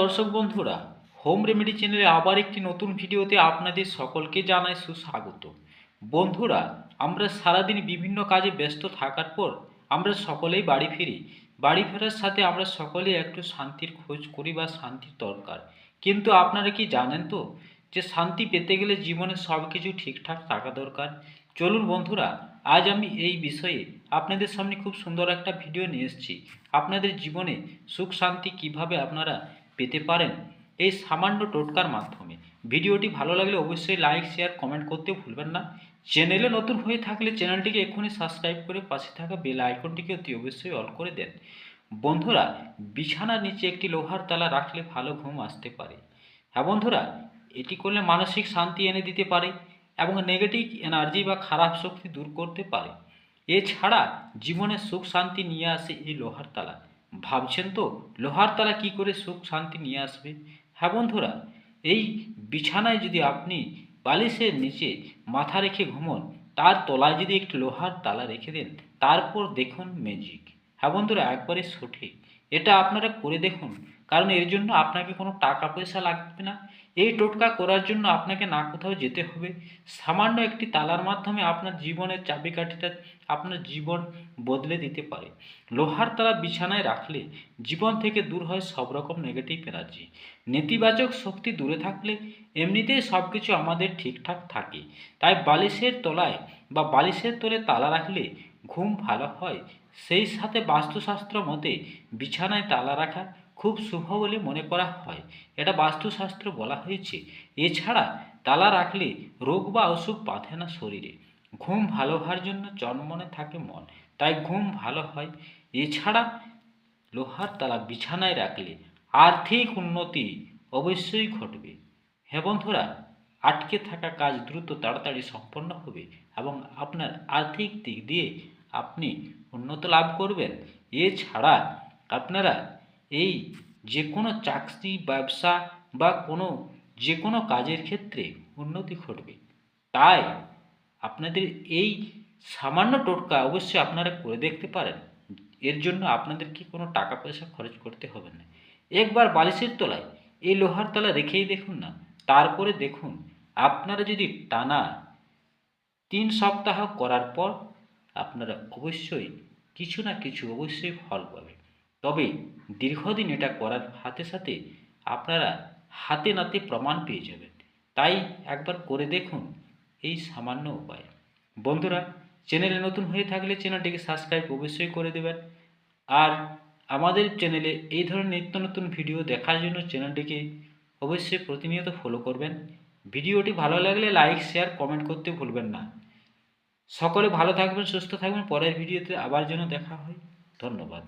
দর্শক বন্ধুরা home remedy চ্যানেলে আবার একটি নতুন ভিডিওতে আপনাদের সকলকে জানাই সুস্বাগত। বন্ধুরা, আমরা সারাদিন বিভিন্ন কাজে ব্যস্ত থাকার পর আমরা সকলেই বাড়ি ফিরি। বাড়ি ফেরার সাথে আমরা সকলেই একটু শান্তির খোঁজ করি বা শান্তির দরকার। কিন্তু আপনারা কি জানেন তো, যে শান্তি পেতে গেলে জীবনে সব কিছু ঠিকঠাক থাকা দরকার? চলুন বন্ধুরা, আজ আমি এই বিষয়ে আপনাদের সামনে খুব সুন্দর একটা ভিডিও নিয়ে এসেছি। আপনাদের জীবনে সুখ শান্তি কীভাবে আপনারা পেতে পারেন এই সামান্য টোটকার মাধ্যমে। ভিডিওটি ভালো লাগলে অবশ্যই লাইক, শেয়ার, কমেন্ট করতে ভুলবেন না। চ্যানেলে নতুন হয়ে থাকলে চ্যানেলটিকে এক্ষুনি সাবস্ক্রাইব করে পাশে থাকা বেল আইকনটিকে অতি অবশ্যই অল করে দেন। বন্ধুরা, বিছানার নিচে একটি লোহার তালা রাখলে ভালো ঘুম আসতে পারে। হ্যাঁ বন্ধুরা, এটি করলে মানসিক শান্তি এনে দিতে পারে এবং নেগেটিভ এনার্জি বা খারাপ শক্তি দূর করতে পারে। এছাড়া জীবনে সুখ শান্তি নিয়ে আসে এই লোহার তালা। ভাবছেন তো, লোহার তালা কি করে সুখ শান্তি নিয়ে আসবে? হ্যাঁ বন্ধুরা, এই বিছানায় যদি আপনি বালিশের নিচে মাথা রেখে ঘুমন, তার তলায় যদি একটি লোহার তালা রেখে দেন, তারপর দেখুন ম্যাজিক হ্যাঁ বন্ধুরা, একবারে সঠিক। এটা আপনারা করে দেখুন, কারণ এর জন্য আপনাকে কোনো টাকা পয়সা লাগবে না। এই টোটকা করার জন্য আপনাকে না কোথাও যেতে হবে। সামান্য একটি তালার মাধ্যমে আপনার জীবনের চাবিকাঠিটা আপনার জীবন বদলে দিতে পারে। লোহার তালা বিছানায় রাখলে জীবন থেকে দূর হয় সব রকম নেগেটিভ এনার্জি নেতিবাচক শক্তি দূরে থাকলে এমনিতেই সব কিছু আমাদের ঠিকঠাক থাকে। তাই বালিশের তলায় বা বালিশের তলে তালা রাখলে ঘুম ভালো হয়, সেই সাথে বাস্তুশাস্ত্র মতে বিছানায় তালা রাখা খুব শুভ বলে মনে করা হয়। এটা বাস্তুশাস্ত্র বলা হয়েছে। এছাড়া তালা রাখলে রোগ বা অসুখ বাঁধে না শরীরে। ঘুম ভালো হওয়ার জন্য জন্মনে থাকে মন, তাই ঘুম ভালো হয়। এছাড়া লোহার তালা বিছানায় রাখলে আর্থিক উন্নতি অবশ্যই ঘটবে। হ্যাঁ বন্ধুরা, আটকে থাকা কাজ দ্রুত তাড়াতাড়ি সম্পন্ন হবে এবং আপনার আর্থিক দিক দিয়ে আপনি উন্নত লাভ করবেন। এছাড়া আপনারা এই যে কোনো চাকরি, ব্যবসা বা কোনো যে কোনো কাজের ক্ষেত্রে উন্নতি ঘটবে। তাই আপনাদের এই সামান্য টোটকা অবশ্যই আপনারা করে দেখতে পারেন। এর জন্য আপনাদের কি কোনো টাকা পয়সা খরচ করতে হবে না। একবার বালিশের তলায় এই লোহার তলা রেখেই দেখুন না। তারপরে দেখুন, আপনারা যদি টানা তিন সপ্তাহ করার পর আপনারা অবশ্যই কিছু না কিছু অবশ্যই ফল পাবেন। তবে দীর্ঘদিন এটা করার হাতে সাথে আপনারা হাতে নাতে প্রমাণ পেয়ে যাবেন। তাই একবার করে দেখুন এই সামান্য উপায়। বন্ধুরা, চ্যানেলে নতুন হয়ে থাকলে চ্যানেলটিকে সাবস্ক্রাইব অবশ্যই করে দেবেন। আর আমাদের চ্যানেলে এই ধরনের নিত্য নতুন ভিডিও দেখার জন্য চ্যানেলটিকে অবশ্যই প্রতিনিয়ত ফলো করবেন। ভিডিওটি ভালো লাগলে লাইক শেয়ার কমেন্ট করতে ভুলবেন না। সকলে ভালো থাকবেন সুস্থ থাকবেন। পরের ভিডিওতে আবার যেন দেখা হয়। ধন্যবাদ।